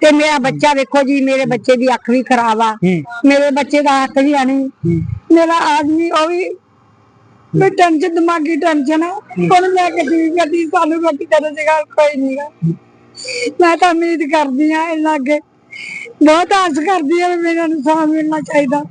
ਤੇ ਮੇਰਾ ਬੱਚਾ ਵੇਖੋ ਜੀ ਮੇਰੇ ਬੱਚੇ ਦੀ ਅੱਖ ਵੀ ਖਰਾਬ ਆ। ਮੇਰੇ ਬੱਚੇ ਦਾ ਹੱਥ ਵੀ ਆਣੀ ਮੇਰਾ ਆਦਮੀ ਉਹ ਵੀ ਮੈਂ ਟੈਨਸ਼ਨ ਦਿਮਾਗੀ ਟੈਨਸ਼ਨ ਆ। ਹੁਣ ਮੈਂ ਕਿੱਡੀ ਗੱਡੀ ਸਾਨੂੰ ਰੋਟੀ ਕਰਨ ਜਗਾ ਕੋਈ ਨਹੀਂਗਾ ਮੈਂ ਤਾਂ ਉਮੀਦ ਕਰਦੀ ਆ ਇਹਨਾਂ ਅੱਗੇ ਬਹੁਤ ਆਸ ਕਰਦੀ ਆ ਵੀ ਮੈਨੂੰ ਇਨਸਾਫ ਮਿਲਣਾ ਚਾਹੀਦਾ।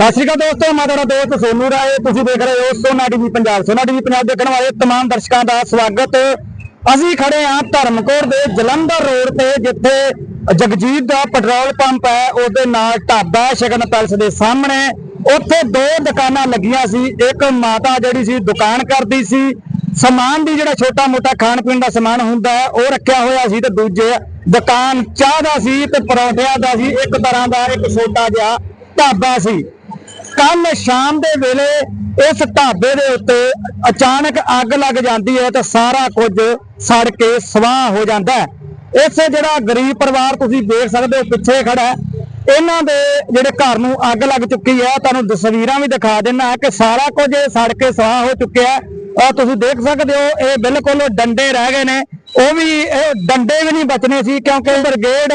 ਸਤਿ ਸ਼੍ਰੀ ਅਕਾਲ ਦੋਸਤੋ ਮੈਂ ਤੁਹਾਡਾ ਦੋਸਤ ਸੋਨੂ ਰਾਏ ਤੁਸੀਂ ਦੇਖ ਰਹੇ ਹੋ ਸੋਨਾ ਟੀਵੀ ਪੰਜਾਬ ਸੋਨਾ ਟੀਵੀ ਪੰਜਾਬ ਦੇਖਣ ਵਾਲੇ तमाम ਦਰਸ਼ਕਾਂ ਦਾ ਸਵਾਗਤ ਅਸੀਂ ਖੜੇ ਹਾਂ ਧਰਮਕੋਟ ਦੇ ਜਲੰਧਰ ਰੋਡ ਤੇ ਜਿੱਥੇ ਜਗਜੀਤ ਦਾ ਪੈਟਰੋਲ ਪੰਪ ਹੈ ਉਹਦੇ ਨਾਲ ਢਾਬਾ ਸ਼ਗਨ ਪੈਲਸ ਦੇ ਸਾਹਮਣੇ ਉੱਥੇ ਦੋ ਦੁਕਾਨਾਂ ਲੱਗੀਆਂ ਸੀ ਇੱਕ ਮਾਤਾ ਜਿਹੜੀ ਸੀ ਦੁਕਾਨ ਕਰਦੀ ਸੀ ਸਮਾਨ ਦੀ ਜਿਹੜਾ ਛੋਟਾ ਮੋਟਾ ਖਾਣ ਪੀਣ ਦਾ ਸਮਾਨ ਹੁੰਦਾ ਹੈ ਉਹ ਰੱਖਿਆ ਹੋਇਆ ਸੀ ਤੇ ਦੂਜੇ ਦੁਕਾਨ ਚਾਹ ਦਾ ਸੀ ਤੇ ਪਰੌਂਠਿਆਂ ਦਾ ਸੀ ਇੱਕ ਤਰ੍ਹਾਂ ਦਾ ਇੱਕ ਛੋਟਾ ਜਿਹਾ ਢਾਬਾ ਸੀ ਕੱਲ ਸ਼ਾਮ ਦੇ ਵੇਲੇ ਇਸ ਢਾਬੇ ਦੇ ਉੱਤੇ ਅਚਾਨਕ ਅੱਗ ਲੱਗ ਜਾਂਦੀ ਹੈ ਤੇ ਸਾਰਾ ਕੁਝ ਸੜ ਕੇ ਸਵਾਹ ਹੋ ਜਾਂਦਾ ਹੈ। ਇਸੇ ਜਿਹੜਾ ਗਰੀਬ ਪਰਿਵਾਰ ਤੁਸੀਂ ਦੇਖ ਸਕਦੇ ਹੋ ਪਿੱਛੇ ਖੜਾ ਹੈ। ਇਹਨਾਂ ਦੇ ਜਿਹੜੇ ਘਰ ਨੂੰ ਅੱਗ ਲੱਗ ਚੁੱਕੀ ਹੈ। ਤੁਹਾਨੂੰ ਤਸਵੀਰਾਂ ਵੀ ਦਿਖਾ ਦਿੰਨਾ ਕਿ ਸਾਰਾ ਕੁਝ ਸੜ ਕੇ ਸਵਾਹ ਹੋ ਚੁੱਕਿਆ ਔਰ ਤੁਸੀਂ ਦੇਖ ਸਕਦੇ ਹੋ, ਇਹ ਬਿਲਕੁਲ ਡੰਡੇ ਰਹਿ ਗਏ ਨੇ। ਉਹ ਵੀ, ਇਹ ਡੰਡੇ ਵੀ ਨਹੀਂ ਬਚਨੇ ਸੀ ਕਿਉਂਕਿ ਬ੍ਰਿਗੇਡ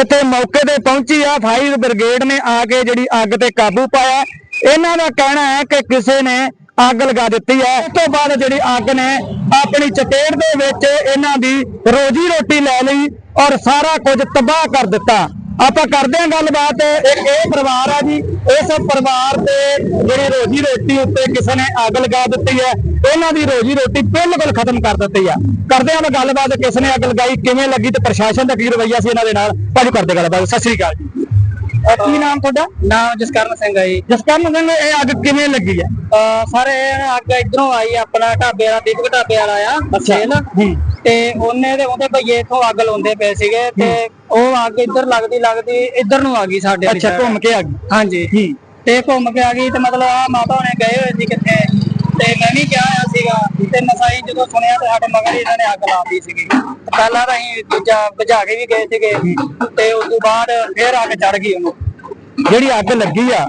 ਇੱਥੇ ਮੌਕੇ ਤੇ ਪਹੁੰਚੀ ਆ। ਫਾਇਰ ਬ੍ਰਿਗੇਡ ਨੇ ਆ ਕੇ ਜਿਹੜੀ ਅੱਗ ਤੇ ਕਾਬੂ ਪਾਇਆ। ਇਹਨਾਂ ਦਾ ਕਹਿਣਾ ਹੈ ਕਿ ਕਿਸੇ ਨੇ ਅੱਗ ਲਗਾ ਦਿੱਤੀ ਹੈ। ਉਸ ਤੋਂ ਬਾਅਦ ਜਿਹੜੀ ਅੱਗ ਨੇ ਆਪਣੀ ਚਪੇਟ ਦੇ ਵਿੱਚ ਇਹਨਾਂ ਦੀ ਰੋਜੀ ਰੋਟੀ ਲੈ ਲਈ ਔਰ ਸਾਰਾ ਕੁਝ ਤਬਾਹ ਕਰ ਦਿੱਤਾ। ਆਪਾਂ ਕਰਦੇ ਹਾਂ ਗੱਲਬਾਤ। ਇੱਕ ਇਹ ਪਰਿਵਾਰ ਆ ਜੀ, ਇਸ ਪਰਿਵਾਰ ਤੇ ਜਿਹੜੀ ਰੋਜੀ ਰੋਟੀ ਉੱਤੇ ਕਿਸੇ ਨੇ ਅੱਗ ਲਗਾ ਦਿੱਤੀ ਹੈ, ਇਹਨਾਂ ਦੀ ਰੋਜੀ ਰੋਟੀ ਬਿਲਕੁਲ ਖਤਮ ਕਰ ਦਿੱਤੀ ਆ। ਕਰਦੇ ਹਾਂ ਗੱਲਬਾਤ, ਕਿਸ ਨੇ ਅੱਗ ਲਗਾਈ, ਕਿਵੇਂ ਲੱਗੀ ਤੇ ਪ੍ਰਸ਼ਾਸਨ ਦਾ ਕੀ ਰਵੱਈਆ ਸੀ ਇਹਨਾਂ ਦੇ ਨਾਲ? ਭਾਜੀ ਕਰਦੇ ਗੱਲਬਾਤ। ਸਤਿ ਸ੍ਰੀ ਅਕਾਲ ਜੀ। ਕੀ ਨਾਮ ਤੁਹਾਡਾ? ਨਾਮ ਜਸਕਰਨ ਸਿੰਘ ਹੈ ਜੀ। ਜਸਕਰਨ ਸਿੰਘ ਇਹ ਅੱਗ ਕਿਵੇਂ ਲੱਗੀ ਹੈ ਸਾਰੇ ਅੱਗ ਇਧਰੋਂ ਆਈ ਆਪਣਾ ਢਾਬੇ ਵਾਲਾ ਦੀਪਕ ਢਾਬੇ ਵਾਲਾ ਆ ਸੇਲ ਤੇ ਉਹਨੇ ਦੇ ਉਹਦੇ ਭਈਏ ਇਥੋਂ ਅੱਗ ਲਾਉਂਦੇ ਪਏ ਸੀਗੇ ਤੇ ਉਹ ਅੱਗ ਇੱਧਰ ਲੱਗਦੀ ਲੱਗਦੀ ਇੱਧਰ ਨੂੰ ਆ ਗਈ ਸਾਡੇ ਅੱਛਾ। ਘੁੰਮ ਕੇ ਆ ਗਈ। ਹਾਂਜੀ। ਤੇ ਘੁੰਮ ਕੇ ਆ ਗਈ ਤੇ ਮਤਲਬ ਆ ਮਾਤਾ ਹੁਣੇ ਗਏ ਹੋਏ ਸੀ ਕਿੱਥੇ? ਤੇ ਮੈਂ ਵੀ ਕਿਹਾ ਹੋਇਆ ਸੀਗਾ। ਤੇ ਨਸਾਈ ਜਦੋਂ ਸੁਣਿਆ ਤੇ ਸਾਡੇ ਮਗਰ ਹੀ ਇਹਨਾਂ ਨੇ ਅੱਗ ਲਾਤੀ ਸੀਗੀ। ਪਹਿਲਾਂ ਤਾਂ ਅਸੀਂ ਦੂਜਾ ਬੁਝਾ ਕੇ ਵੀ ਗਏ ਸੀਗੇ। ਤੇ ਉਸ ਤੋਂ ਬਾਅਦ ਫੇਰ ਅੱਗ ਚੜ ਗਈ ਉਹਨੂੰ। ਜਿਹੜੀ ਅੱਗ ਲੱਗੀ ਆ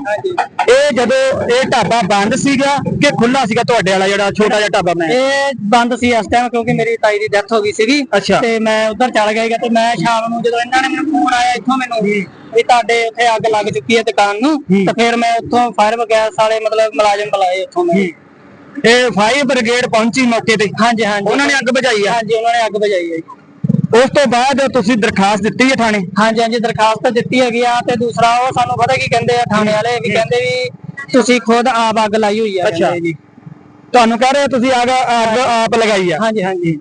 ਇਹ ਜਦੋਂ ਇਹ ਢਾਬਾ ਬੰਦ ਸੀਗਾ ਕਿ ਖੁੱਲਾ ਸੀਗਾ ਤੁਹਾਡੇ ਵਾਲਾ ਜਿਹੜਾ ਛੋਟਾ ਜਿਹਾ ਢਾਬਾ ਮੈਂ? ਇਹ ਬੰਦ ਸੀ ਇਸ ਟਾਈਮ ਕਿਉਂਕਿ ਮੇਰੀ ਤਾਈ ਦੀ ਡੈਥ ਹੋ ਗਈ ਸੀਗੀ। ਤੇ ਮੈਂ ਉਧਰ ਚਲ ਗਿਆ ਤੇ ਮੈਂ ਸ਼ਾਮ ਨੂੰ ਜਦੋਂ ਇਹਨਾਂ ਨੇ ਮੈਨੂੰ ਫੋਨ ਆਇਆ ਇੱਥੋਂ ਮੈਨੂੰ ਵੀ ਤੁਹਾਡੇ ਉੱਥੇ ਅੱਗ ਲੱਗ ਚੁੱਕੀ ਹੈ ਦੁਕਾਨ ਨੂੰ। ਤਾਂ ਫਿਰ ਮੈਂ ਉੱਥੋਂ ਫਾਇਰ ਬਗੈਸ ਵਾਲੇ ਮਤਲਬ ਮੁਲਾਜ਼ਮ ਬੁਲਾਏ ਉੱਥੋਂ ਮੈਂ ਇਹ ਫਾਇਰ ਬ੍ਰਿਗੇਡ ਪਹੁੰਚੀ ਮੌਕੇ ਤੇ। ਹਾਂਜੀ ਹਾਂਜੀ। ਉਹਨਾਂ ਨੇ ਅੱਗ ਬੁਝਾਈ ਆ। ਹਾਂਜੀ ਉਹਨਾਂ ਨੇ ਅੱਗ ਬੁਝਾਈ ਹੈ ਜੀ। ਉਸ ਤੋਂ ਬਾਅਦ ਤੁਸੀਂ ਦਰਖਾਸਤ ਦਿੱਤੀ ਹੈ ਥਾਣੇ? ਹਾਂਜੀ ਹਾਂਜੀ ਦਰਖਾਸਤ ਦਿੱਤੀ ਹੈਗੀ ਆ ਤੇ ਦੂਸਰਾ ਉਹ ਸਾਨੂੰ ਪਤਾ ਕੀ ਕਹਿੰਦੇ ਆ ਥਾਣੇ ਵਾਲੇ ਵੀ ਕਹਿੰਦੇ ਵੀ ਤੁਸੀਂ ਖੁਦ ਆਪ ਅੱਗ ਲਾਈ ਹੋਈ ਆ ਅੱਛਾ। ਕਹਿੰਦੇ ਜੀ। ਤੁਹਾਨੂੰ ਕਹਿ ਰਹੇ ਤੁਸੀਂ ਅੱਗ ਅੱਗ ਆਪ ਲਗਾਈ ਆ? ਹਾਂਜੀ ਹਾਂਜੀ।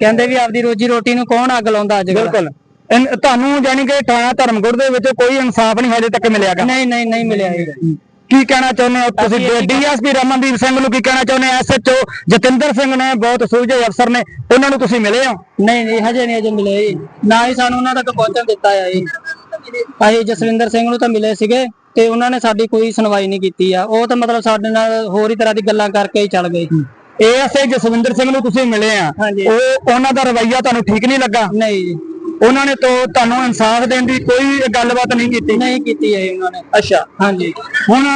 ਕਹਿੰਦੇ ਵੀ ਆਪਦੀ ਰੋਜੀ ਰੋਟੀ ਨੂੰ ਕੌਣ ਅੱਗ ਲਾਉਂਦਾ ਅੱਜ ਕੱਲ੍ਹ? ਬਿਲਕੁਲ। ਇਨ- ਤੁਹਾਨੂੰ ਜਾਨੀ ਕਿ ਥਾਣਾ ਧਰਮਗੁਰ ਦੇ ਵਿੱਚ ਕੋਈ ਇਨਸਾਫ ਨਹੀਂ ਹਜੇ ਤੱਕ ਮਿਲਿਆਗਾ ਨਹੀਂ ਨਹੀਂ ਨਹੀਂ ਮਿਲਿਆ ਜੀ। ਕੀ ਕਹਿਣਾ ਚਾਹੁੰਦੇ ਹੋ? ਤੁਸੀਂ ਡੀਐਸਪੀ ਰਮਨਦੀਪ ਸਿੰਘ ਨੂੰ ਕੀ ਕਹਿਣਾ ਚਾਹੁੰਦੇ ਐਸਐਚਓ ਜਤਿੰਦਰ ਸਿੰਘ ਨੇ ਬਹੁਤ ਸੂਝੇ ਅਫਸਰ ਨੇ ਉਹਨਾਂ ਨੂੰ ਤੁਸੀਂ ਮਿਲੇ ਹੋ? ਨਹੀਂ ਨਹੀਂ ਹਜੇ ਨਹੀਂ ਹਜੇ ਮਿਲੇ ਨਾ ਹੀ ਸਾਨੂੰ ਉਹਨਾਂ ਤੱਕ ਪਹੁੰਚਣ ਦਿੱਤਾ ਆ ਜੀ। ਅਸੀਂ ਜਸਵਿੰਦਰ ਸਿੰਘ ਨੂੰ ਤਾਂ ਮਿਲੇ ਸੀਗੇ ਤੇ ਉਹਨਾਂ ਨੇ ਸਾਡੀ ਕੋਈ ਸੁਣਵਾਈ ਨਹੀਂ ਕੀਤੀ ਆ। ਉਹ ਤਾਂ ਮਤਲਬ ਸਾਡੇ ਨਾਲ ਹੋਰ ਹੀ ਤਰ੍ਹਾਂ ਦੀ ਗੱਲਾਂ ਕਰਕੇ ਹੀ ਚੱਲ ਗਏ ਏਐਸਏ ਜਸਵਿੰਦਰ ਸਿੰਘ ਨੂੰ ਤੁਸੀਂ ਮਿਲੇ ਆ। ਉਹ ਉਹਨਾਂ ਦਾ ਰਵੱਈਆ ਤੁਹਾਨੂੰ ਠੀਕ ਨਹੀਂ ਲੱਗਾ? ਨਹੀਂ ਜੀ। ਉਹਨਾਂ ਨੇ ਤੋਂ ਤੁਹਾਨੂੰ ਇਨਸਾਫ ਦੇਣ ਦੀ ਕੋਈ ਗੱਲਬਾਤ ਨਹੀਂ ਕੀਤੀ? ਨਹੀਂ ਕੀਤੀ ਹੈ ਉਹਨਾਂ ਨੇ। ਅੱਛਾ ਹਾਂਜੀ। ਹੁਣ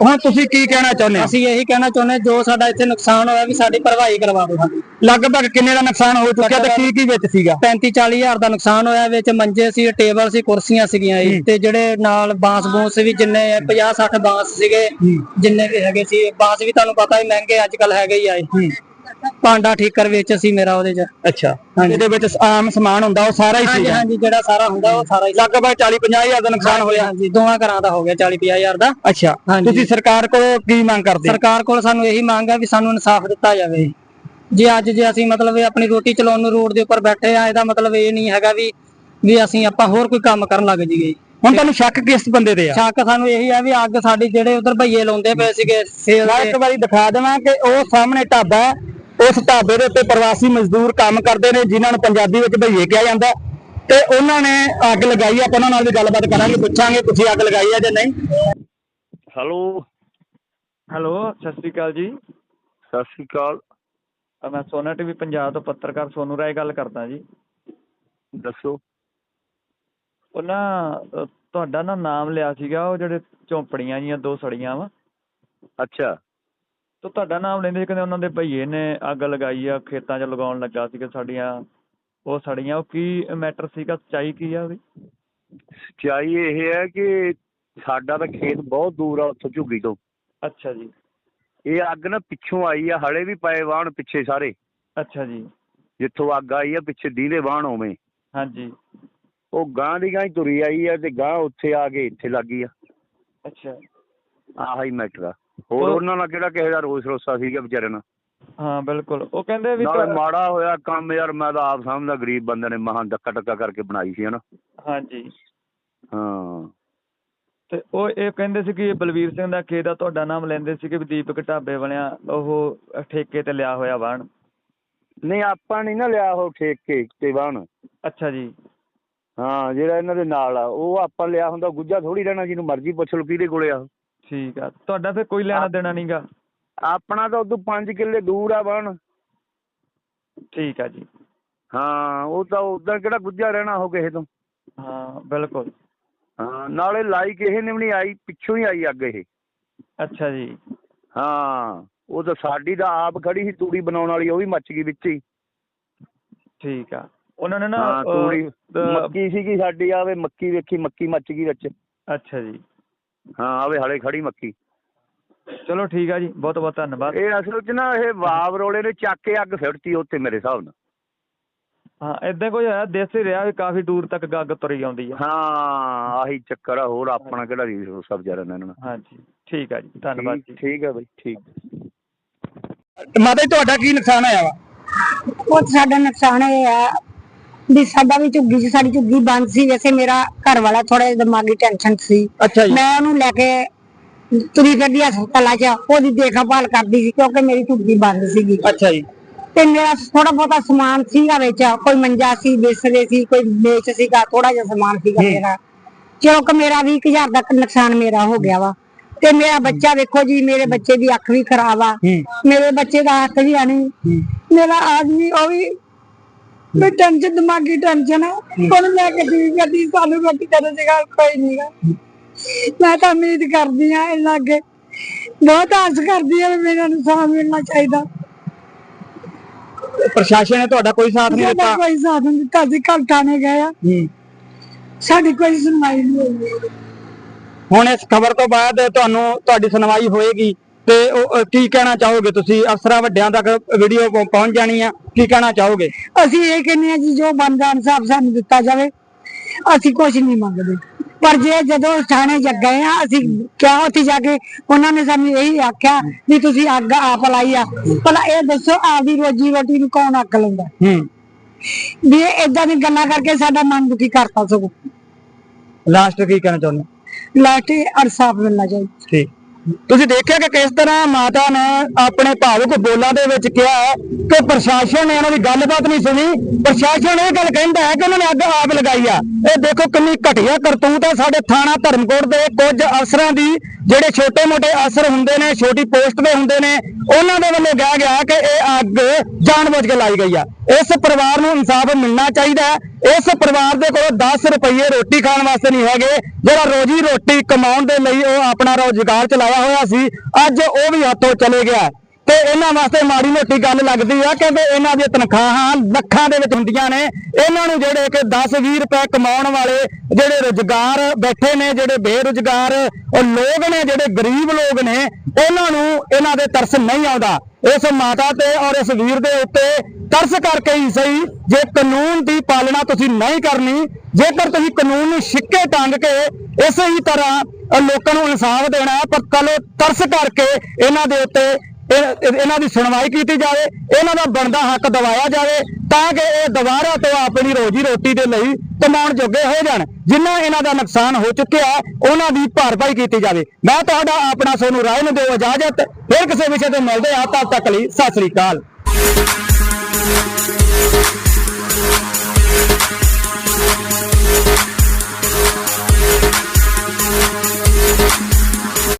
ਹੁਣ ਤੁਸੀਂ ਕੀ ਕਹਿਣਾ ਚਾਹੁੰਦੇ ਹੋ? ਅਸੀਂ ਇਹੀ ਕਹਿਣਾ ਚਾਹੁੰਦੇ ਜੋ ਸਾਡਾ ਇੱਥੇ ਨੁਕਸਾਨ ਹੋਇਆ ਵੀ ਸਾਡੀ ਭਰਵਾਈ ਕਰਵਾ ਦਿਓ ਸਾਡੀ ਲਗਭਗ ਕਿੰਨੇ ਦਾ ਨੁਕਸਾਨ ਹੋ ਚੁੱਕਿਆ ਤੇ ਕੀ ਕੀ ਵਿੱਚ ਸੀਗਾ? 35 40 ਹਜ਼ਾਰ ਦਾ ਨੁਕਸਾਨ ਹੋਇਆ ਵਿੱਚ ਮੰਜੇ ਸੀ ਟੇਬਲ ਸੀ ਕੁਰਸੀਆਂ ਸੀਗੀਆਂ ਤੇ ਜਿਹੜੇ ਨਾਲ ਬਾਂਸ ਬੂੰਸ ਵੀ ਜਿੰਨੇ 50 60 ਬਾਂਸ ਸੀਗੇ ਜਿੰਨੇ ਵੀ ਹੈਗੇ ਸੀ ਬਾਂਸ ਵੀ ਤੁਹਾਨੂੰ ਪਤਾ ਹੀ ਮਹਿੰਗੇ ਅੱਜ ਕੱਲ ਹੈਗੇ ਹੀ ਆਏ ਭਾਂਡਾ ਠੀਕਰ ਵਿੱਚ ਸੀ ਮੇਰਾ ਉਹਦੇ ਚ। ਅੱਛਾ। ਇਹਦੇ ਵਿੱਚ ਆਮ ਸਮਾਨ ਹੁੰਦਾ ਉਹ ਸਾਰਾ ਹੀ ਹਾਂਜੀ ਸੀਗਾ ਹਾਂਜੀ ਜਿਹੜਾ ਸਾਰਾ ਹੁੰਦਾ ਉਹ ਸਾਰਾ ਹੀ ਲਗਭਗ 40 50 ਹਜ਼ਾਰ ਦਾ ਨੁਕਸਾਨ ਹੋਇਆ। ਹਾਂਜੀ ਦੋਵਾਂ ਘਰਾਂ ਦਾ ਹੋ ਗਿਆ 40 50 ਹਜ਼ਾਰ ਦਾ। ਅੱਛਾ। ਹਾਂਜੀ। ਤੁਸੀਂ ਸਰਕਾਰ ਕੋਲ ਕੀ ਮੰਗ ਕਰਦੇ? ਸਰਕਾਰ ਕੋਲ ਸਾਨੂੰ ਇਹੀ ਮੰਗ ਹੈ ਵੀ ਸਾਨੂੰ ਇਨਸਾਫ ਦਿੱਤਾ ਜਾਵੇ। ਜੇ ਅੱਜ ਜੇ ਅਸੀਂ ਮਤਲਬ ਆਪਣੀ ਰੋਟੀ ਚਲਾਉਣ ਨੂੰ ਰੋਡ ਦੇ ਉੱਪਰ ਬੈਠੇ ਆ ਇਹਦਾ ਮਤਲਬ ਇਹ ਨਹੀਂ ਹੈਗਾ ਵੀ ਵੀ ਅਸੀਂ ਆਪਾਂ ਹੋਰ ਕੋਈ ਕੰਮ ਕਰਨ ਲੱਗ ਜੀਏ ਹੁਣ ਤੁਹਾਨੂੰ ਸ਼ੱਕ ਕਿਸ ਬੰਦੇ ਤੇ ਆ? ਸ਼ੱਕ ਸਾਨੂੰ ਇਹੀ ਆ ਵੀ ਅੱਗ ਸਾਡੀ ਜਿਹੜੇ ਉਧਰ ਭਈਏ ਲਾਉਂਦੇ ਪਏ ਸੀਗੇ ਸੇਲ ਮੈਂ ਇੱਕ ਵਾਰੀ ਦਿਖਾ ਦੇਵਾਂ ਕਿ ਉਹ ਸਾਹਮਣੇ ਢਾਬਾ ਹੈ ਉਸ ਢਾਬੇ ਦੇ ਉੱਤੇ ਪ੍ਰਵਾਸੀ ਮਜ਼ਦੂਰ ਕੰਮ ਕਰਦੇ ਨੇ ਜਿਨ੍ਹਾਂ ਨੂੰ ਪੰਜਾਬੀ ਵਿੱਚ ਭਈਏ ਕਿਹਾ ਜਾਂਦਾ ਤੇ ਉਹਨਾਂ ਨੇ ਅੱਗ ਲਗਾਈ ਆਪਾਂ ਉਹਨਾਂ ਨਾਲ ਵੀ ਗੱਲਬਾਤ ਕਰਾਂਗੇ ਪੁੱਛਾਂਗੇ ਤੁਸੀਂ ਅੱਗ ਲਗਾਈ ਹੈ ਜਾਂ ਨਹੀਂ। ਹੈਲੋ। ਹੈਲੋ ਸਤਿ ਸ਼੍ਰੀ ਅਕਾਲ ਜੀ। ਸਤਿ ਸ਼੍ਰੀ ਅਕਾਲ। ਮੈਂ ਸੋਨਾ ਟੀਵੀ ਪੰਜਾਬ ਤੋਂ ਪੱਤਰਕਾਰ ਸੋਨੂ ਰਾਏ ਗੱਲ ਕਰਦਾ ਜੀ। ਦੱਸੋ। ਉਹ ਨਾ ਅ, ਤੁਹਾਡਾ ਨਾ ਨਾਮ ਲਿਆ ਸੀਗਾ ਉਹ ਜਿਹੜੇ ਝੌਂਪੜੀਆਂ ਜੀਆਂ ਦੋ ਸੜੀਆਂ ਵਾ। ਅੱਛਾ। ਤਾਂ ਤੁਹਾਡਾ ਨਾਮ ਲੈਂਦੇ ਸੀ ਕਹਿੰਦੇ ਉਹਨਾਂ ਦੇ ਭਈਏ ਨੇ ਅੱਗ ਲਗਾਈ ਆ ਖੇਤਾਂ 'ਚ ਲਗਾਉਣ ਲੱਗਾ ਸੀਗਾ ਸਾਡੀਆਂ ਉਹ ਸੜੀਆਂ ਉਹ ਕੀ ਮੈਟਰ ਸੀਗਾ ਸੱਚਾਈ ਕੀ ਆ ਉਹਦੀ? ਸੱਚਾਈ ਇਹ ਹੈ ਕਿ ਸਾਡਾ ਤਾਂ ਖੇਤ ਬਹੁਤ ਦੂਰ ਆ ਉੱਥੋਂ ਝੁੱਗੀ ਤੋਂ। ਅੱਛਾ ਜੀ। ਇਹ ਅੱਗ ਨਾ ਪਿੱਛੋਂ ਆਈ ਆ ਹਲੇ ਵੀ ਪਏ ਵਾਹਣ ਪਿੱਛੇ ਸਾਰੇ। ਅੱਛਾ ਜੀ। ਜਿੱਥੋਂ ਅੱਗ ਆਈ ਆ ਪਿੱਛੇ ਦੀਦੇ ਵਾਹਣ ਹੋਵੇਂ ਹਾਂਜੀ। ਉਹ ਗਾਂ ਦੀ ਗਾਂ ਹੀ ਤੁਰੀ ਆਈ ਆ ਤੇ ਗਾਂ ਉੱਥੇ ਆ ਕੇ ਇੱਥੇ ਲੱਗੀ ਆ। ਅੱਛਾ। ਆਹ ਹੀ ਮੈਟਰ ਆ। ਹੋਰ ਉਹ- ਉਹਨਾਂ ਨਾਲ ਕਿਹੜਾ ਕਿਸੇ ਦਾ ਰੋਸ ਰੋਸਾ ਸੀਗਾ ਵਿਚਾਰੇ ਨਾਲ? ਹਾਂ ਬਿਲਕੁਲ। ਉਹ ਕਹਿੰਦੇ ਵੀ ਨਾਲੇ ਮਾੜਾ ਹੋਇਆ ਕੰਮ ਯਾਰ ਮੈਂ ਤਾਂ ਆਪ ਸਮਝਦਾ ਗਰੀਬ ਬੰਦੇ ਨੇ ਮਹਾਂ ਡੱਕਾ ਟੱਕਾ ਕਰਕੇ ਬਣਾਈ ਸੀ ਹਨਾ? ਹਾਂਜੀ। ਹਾਂ। ਤੇ ਉਹ ਇਹ ਕਹਿੰਦੇ ਸੀ ਕਿ ਬਲਵੀਰ ਸਿੰਘ ਦਾ ਖੇਤ ਦਾ ਤੁਹਾਡਾ ਨਾਮ ਲੈਂਦੇ ਸੀ ਕਿ ਦੀਪਕ ਢਾਬੇ ਵਾਲਿਆਂ ਉਹ ਠੇਕੇ ਤੇ ਲਿਆ ਹੋਇਆ ਵਾਹਣ। ਨਹੀਂ ਆਪਾਂ ਨਹੀਂ ਨਾ ਲਿਆ ਉਹ ਠੇਕੇ ਤੇ ਵਾਹਣ। ਅੱਛਾ ਜੀ। ਹਾਂ ਜਿਹੜਾ ਇਹਨਾਂ ਦੇ ਨਾਲ ਆ ਉਹ ਆਪਾਂ ਲਿਆ ਹੁੰਦਾ ਗੁੱਜਾ ਥੋੜੀ ਰਹਿਣਾ ਜਿਹਨੂੰ ਮਰਜ਼ੀ ਪੁੱਛ ਲਓ ਕਿਹਦੇ ਕੋਲੇ ਆ ਠੀਕ ਆ। ਤੁਹਾਡਾ ਫਿਰ ਕੋਈ ਲੈਣਾ ਦੇਣਾ ਨਹੀਂਗਾ ਆਪਣਾ ਤਾਂ ਉਦੋਂ 5 ਕਿੱਲੇ ਦੂਰ ਆ ਬਣ। ਠੀਕ ਆ ਜੀ। ਹਾਂ ਉਹ ਤਾਂ ਉਦਾਂ ਕਿਹੜਾ ਗੁੱਜਾ ਰਹਿਣਾ ਉਹ ਕਿਸੇ ਤੋਂ। ਹਾਂ ਬਿਲਕੁਲ। ਹਾਂ ਨਾਲੇ ਲਾਈ ਕਿਸੇ ਨੇ ਵੀ ਨਹੀਂ ਆਈ ਪਿੱਛੋਂ ਹੀ ਆਈ ਅੱਗ ਇਹ। ਅੱਛਾ ਜੀ। ਹਾਂ ਉਹ ਤਾਂ ਸਾਡੀ ਤਾਂ ਆਪ ਖੜੀ ਸੀ ਤੂੜੀ ਬਣਾਉਣ ਵਾਲੀ ਉਹ ਵੀ ਮੱਚ ਗਈ ਵਿੱਚ ਹੀ। ਠੀਕ ਆ। ਉਹਨਾਂ ਨੇ ਨਾ ਹਾਂ ਤੂੜੀ ਮੱਕੀ ਸੀਗੀ ਸਾਡੀ ਆਵੇ ਮੱਕੀ ਵੇਖੀ ਮੱਕੀ ਮੱਚ ਗਈ ਵਿੱਚ। ਅੱਛਾ ਜੀ। ਹਾਂ ਆਵੇ ਹਲੇ ਖੜੀ ਮੱਕੀ ਚਲੋ ਠੀਕ ਆ ਜੀ ਬਹੁਤ ਬਹੁਤ ਧੰਨਵਾਦ। ਇਹ ਅਸਲ 'ਚ ਨਾ ਇਹ ਵਾਵ ਰੋਲੇ ਨੇ ਚੱਕ ਕੇ ਅੱਗ ਫਿਰਤੀ ਉੱਥੇ ਮੇਰੇ ਹਿਸਾਬ ਨਾਲ। ਹਾਂ ਇਦਾਂ ਕੋਈ ਹੋਇਆ ਦੇਸੀ ਰਿਹਾ ਵੀ ਕਾਫੀ ਦੂਰ ਤੱਕ ਗੱਗ ਤੁਰੀ ਆਉਂਦੀ ਆ। ਹਾਂ ਆਹੀ ਚੱਕਰ ਆ ਹੋਰ ਆਪਣਾ ਕਿਹੜਾ ਨਹੀਂ ਸਭ ਜਰਾ ਇਹਨਾਂ ਨਾਲ। ਹਾਂਜੀ ਠੀਕ ਆ ਜੀ ਧੰਨਵਾਦ ਠੀਕ ਜੀ। ਠੀਕ ਆ ਬਈ ਠੀਕ। ਮਾਤਾ ਜੀ ਤੁਹਾਡਾ ਕੀ ਨੁਕਸਾਨ ਹੋਇਆ ਵਾ? ਉਹ ਸਾਡਾ ਨੁਕਸਾਨ ਇਹ ਆ ਵੀ ਸਾਡਾ ਵੀ ਝੁੱਗੀ 'ਚ ਸਾਡੀ ਝੁੱਗੀ ਬੰਦ ਸੀ ਵੈਸੇ ਮੇਰਾ ਘਰ ਵਾਲਾ ਥੋੜਾ ਦਿਮਾਗੀ ਟੈਨਸ਼ਨ ਸੀ। ਅੱਛਾ ਜੀ। ਮੈਂ ਉਹਨੂੰ ਲੈ ਕੇ ਤੁਰੀ ਫਿਰਦੀ ਹਸਪਤਾਲਾਂ 'ਚ ਉਹਦੀ ਦੇਖਭਾਲ ਕਰਦੀ ਸੀ ਕਿਉਂਕਿ ਮੇਰੀ ਝੁੱਗੀ ਬੰਦ ਸੀਗੀ। ਅੱਛਾ ਜੀ। ਤੇ ਮੇਰਾ ਥੋੜਾ ਬਹੁਤਾ ਸਮਾਨ ਸੀਗਾ ਵਿੱਚ ਕੋਈ ਮੰਜਾ ਸੀ ਬਿਸਰੇ ਸੀ ਕੋਈ ਮੇਚ ਸੀਗਾ ਥੋੜਾ ਜਿਹਾ ਸਮਾਨ ਸੀਗਾ। ਮੇਰਾ। ਕਿਉਂਕਿ ਮੇਰਾ 20000 ਦਾ ਨੁਕਸਾਨ ਮੇਰਾ ਹੋ ਗਿਆ ਵਾ। ਤੇ ਮੇਰਾ ਬੱਚਾ ਵੇਖੋ ਜੀ ਮੇਰੇ ਬੱਚੇ ਦੀ ਅੱਖ ਵੀ ਖਰਾਬ ਆ। ਮੇਰੇ ਬੱਚੇ ਦਾ ਹੱਥ ਵੀ ਹੂੰ। ਮੇਰਾ ਆਦਮੀ ਉਹ ਵੀ ਮੈਂ ਟੈਨਸ਼ਨ ਦਿਮਾਗੀ ਟੈਨਸ਼ਨ ਆ। ਹੁਣ ਮੈਂ ਕਦੀ ਕਦੀ ਸਾਨੂੰ ਰੋਟੀ ਕਰਨ ਜਗਾ ਕੋਈ ਨਹੀਂਗਾ ਮੈਂ ਤਾਂ ਉਮੀਦ ਕਰਦੀ ਆ ਇਹਨਾਂ ਅੱਗੇ। ਬਹੁਤ ਆਸ ਕਰਦੀ ਆ ਮੇਰਾ ਇਨਸਾਨ ਮਿਲਣਾ ਚਾਹੀਦਾ। ਪ੍ਰਸ਼ਾਸਨ ਨੇ ਤੁਹਾਡਾ ਕੋਈ ਸਾਥ ਨਹੀਂ ਦਿੱਤਾ। ਕੋਈ ਸਾਥ ਨਹੀਂ ਦਿੱਤਾ ਸੀ ਘਰ ਥਾਣੇ ਗਏ ਆ। ਸਾਡੀ ਕੋਈ ਸੁਣਵਾਈ ਨਹੀਂ ਹੋਈ। ਹੁਣ ਇਸ ਖਬਰ ਤੋਂ ਬਾਅਦ ਤੁਹਾਨੂੰ ਤੁਹਾਡੀ ਸੁਣਵਾਈ ਹੋਏਗੀ। ਤੇ ਉਹ ਕੀ ਕਹਿਣਾ ਚਾਹੋਗੇ ਤੁਸੀਂ? ਅਫਸਰਾਂ ਵੱਡਿਆਂ ਤੱਕ ਵੀਡੀਓ ਪਹੁੰਚ ਜਾਣੀ ਆ। ਕੀ ਕਹਿਣਾ ਚਾਹੋਗੇ? ਅਸੀਂ ਇਹ ਕਹਿੰਦੇ ਆ ਜੀ ਜੋ ਬਣਦਾ ਇਨਸਾਫ ਸਾਨੂੰ ਦਿੱਤਾ ਜਾਵੇ ਅਸੀਂ ਕੁਝ ਨਹੀਂ ਮੰਗਦੇ। ਪਰ ਜੇ ਜਦੋਂ ਥਾਣੇ ਜਾ ਗਏ ਆ ਅਸੀਂ ਕਿਹਾ ਉੱਥੇ ਜਾ ਕੇ ਉਹਨਾਂ ਨੇ ਸਾਨੂੰ ਇਹੀ ਆਖਿਆ ਵੀ ਤੁਸੀਂ ਅੱਗ ਆਪ ਲਾਈ ਆ। ਭਲਾ ਇਹ ਦੱਸੋ ਆਪਦੀ ਰੋਜੀ ਰੋਟੀ ਨੂੰ ਕੌਣ ਅੱਗ ਲਾਉਂਦਾ? ਹੂੰ। ਵੀ ਇਹ ਏਦਾਂ ਦੀ ਗੱਲਾਂ ਕਰਕੇ ਸਾਡਾ ਮਨ ਦੁਖੀ ਕਰਤਾ ਸਗੋਂ। ਲਾਸਟ ਕੀ ਕਹਿਣਾ ਚਾਹੁੰਦੇ ਲਾਟੇ ਇਨਸਾਫ ਮਿਲਣਾ ਚਾਹੀਦਾ। ਠੀਕ। ਤੁਸੀਂ ਦੇਖਿਆ ਕਿ ਕਿਸ ਤਰ੍ਹਾਂ ਮਾਤਾ ਨੇ ਆਪਣੇ ਭਾਵੁਕ ਬੋਲਾਂ ਦੇ ਵਿੱਚ ਕਿਹਾ ਕਿ ਪ੍ਰਸ਼ਾਸਨ ਨੇ ਉਹਨਾਂ ਦੀ ਗੱਲਬਾਤ ਨਹੀਂ ਸੁਣੀ? ਪ੍ਰਸ਼ਾਸਨ ਇਹ ਗੱਲ ਕਹਿੰਦਾ ਹੈ ਕਿ ਉਹਨਾਂ ਨੇ ਅੱਗ ਆਪ ਲਗਾਈ ਆ। ਇਹ ਦੇਖੋ ਕਿੰਨੀ ਘਟੀਆ ਕਰਤੂਤ ਹੈ ਸਾਡੇ ਥਾਣਾ ਧਰਮਕੋਟ ਦੇ ਕੁਝ ਅਫਸਰਾਂ ਦੀ, ਜਿਹੜੇ ਛੋਟੇ-ਮੋਟੇ ਅਫਸਰ ਹੁੰਦੇ ਨੇ, ਛੋਟੀ ਪੋਸਟ ਦੇ ਹੁੰਦੇ ਨੇ, ਉਹਨਾਂ ਦੇ ਵੱਲੋਂ ਕਿਹਾ ਗਿਆ ਕਿ ਇਹ ਅੱਗ ਜਾਣਬੁੱਝ ਕੇ ਲਾਈ ਗਈ ਆ। ਇਸ ਪਰਿਵਾਰ ਨੂੰ ਇਨਸਾਫ ਮਿਲਣਾ ਚਾਹੀਦਾ ਹੈ। ਇਸ ਪਰਿਵਾਰ ਦੇ ਕੋਲ 10 ਰੁਪਏ ਰੋਟੀ ਖਾਣ ਵਾਸਤੇ ਨਹੀਂ ਹੈਗੇ। ਜਿਹੜਾ ਰੋਜੀ ਰੋਟੀ ਕਮਾਉਣ ਦੇ ਲਈ ਉਹ ਆਪਣਾ ਰੋਜ਼ਗਾਰ ਚਲਾਇਆ ਹੋਇਆ ਸੀ, ਅੱਜ ਉਹ ਵੀ ਹੱਥੋਂ ਚਲੇ ਗਿਆ। ਤੇ ਇਹਨਾਂ ਵਾਸਤੇ ਮਾੜੀ ਮੋਟੀ ਗੱਲ ਲੱਗਦੀ ਆ ਕਿਉਂਕਿ ਇਹਨਾਂ ਦੀਆਂ ਤਨਖਾਹਾਂ ਲੱਖਾਂ ਦੇ ਵਿੱਚ ਹੁੰਦੀਆਂ ਨੇ। ਇਹਨਾਂ ਨੂੰ ਜਿਹੜੇ ਕਿ 10-20 ਰੁਪਏ ਕਮਾਉਣ ਵਾਲੇ ਜਿਹੜੇ ਰੁਜ਼ਗਾਰ ਬੈਠੇ ਨੇ, ਜਿਹੜੇ ਬੇਰੁਜ਼ਗਾਰ, ਉਹ ਲੋਕ ਨੇ, ਜਿਹੜੇ ਗਰੀਬ ਲੋਕ ਨੇ, ਉਹਨਾਂ ਨੂੰ ਇਹਨਾਂ ਦੇ ਤਰਸ ਨਹੀਂ ਆਉਂਦਾ। ਇਸ ਮਾਤਾ ਤੇ ਔਰ ਇਸ ਵੀਰ ਦੇ ਉੱਤੇ ਤਰਸ ਕਰਕੇ ਹੀ ਸਹੀ। ਜੇ ਕਾਨੂੰਨ ਦੀ ਪਾਲਣਾ ਤੁਸੀਂ ਨਹੀਂ ਕਰਨੀ, ਜੇਕਰ ਤੁਸੀਂ ਕਾਨੂੰਨ ਨੂੰ ਛਿੱਕੇ ਟੰਗ ਕੇ ਇਸੇ ਹੀ ਤਰ੍ਹਾਂ ਲੋਕਾਂ ਨੂੰ ਇਨਸਾਫ ਦੇਣਾ ਪਰ ਕਲੋ ਤਰਸ ਕਰਕੇ ਇਹਨਾਂ ਦੇ ਉੱਤੇ ਇਹਨਾਂ ਦੀ ਸੁਣਵਾਈ ਕੀਤੀ ਜਾਵੇ, ਇਹਨਾਂ ਦਾ ਬਣਦਾ ਹੱਕ ਦਿਵਾਇਆ ਜਾਵੇ, ਤਾਂ ਕਿ ਇਹ ਦੁਬਾਰਾ ਤੋਂ ਆਪਣੀ ਰੋਜੀ ਰੋਟੀ ਦੇ ਲਈ ਕਮਾਉਣ ਜੋਗੇ ਹੋ ਜਾਣ। ਜਿੰਨਾ ਇਹਨਾਂ ਦਾ ਨੁਕਸਾਨ ਹੋ ਚੁੱਕਿਆ ਉਹਨਾਂ ਦੀ ਭਰਪਾਈ ਕੀਤੀ ਜਾਵੇ। ਮੈਂ ਤੁਹਾਡਾ, ਆਪਣਾ ਸੋਨੂੰ ਰਾਏ ਨੂੰ ਦਿਓ ਇਜਾਜ਼ਤ। ਫਿਰ ਕਿਸੇ ਵਿਸ਼ੇ ਤੇ ਮਿਲਦੇ ਆ ਤਦ ਤੱਕ ਲਈ ਸਤਿ ਸ੍ਰੀ ਅਕਾਲ। Thank